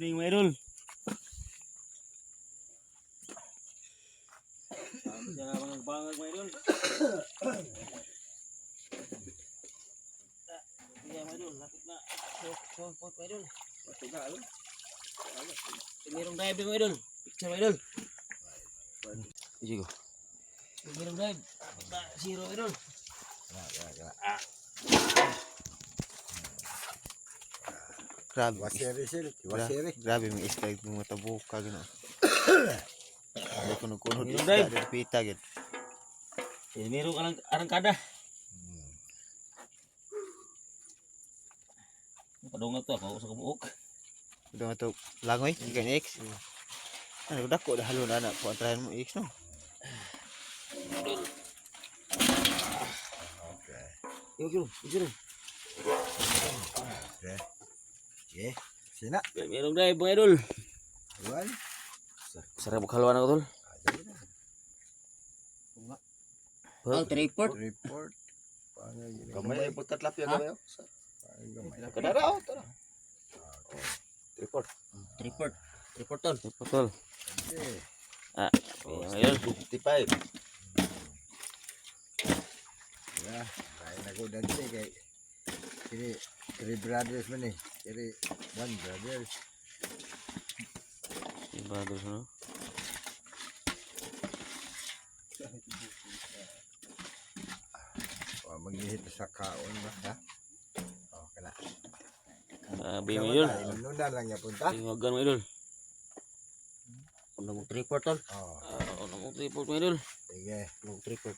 evening mga idol. Diyan nga mga bangag mga idol. Iya mga idol, lapit na. So, so, po mga idol. Matugal. Tingirong dive mga idol. Picture mga idol. Sige ko. Tingirong dive. Lapit na, zero mga idol. Kena, kena, kena. Grabe. Wasiri sir. Wasiri. grabe may isda yung mga tabuka gino. Ay kuno kuno Yun, isda din pita gid. Eh, meron ka lang arangkada. Padungat to ako sa kumuok. Dong ato langoy ikan X. Ano dako dah halo na anak ko antrahan mo X no. Okay. Yo, yo, yo. Okay. Okay. Sina. Meron dive mga idol. Tuan. Sarap haluan ako tol. Ang tripod. Gini. Gamay ay pagkatlapya gamay. Kadara oh, tara. Tripod. Tripod. Tripod tol. Tripod tol. Okay. Ah, mga idol. 55. Ya. Lain aku dati kay kiri kiri brothers man ni. Kiri one brothers. Brothers no. Oh, maghihit sa kaon ba ha? Oh, kena. Sabi mga idol. Nuna lang ya punta. Tingagan mga idol. Una mo tripod tol. Oh, una mo tripod mga idol. sige. Una mo tripod.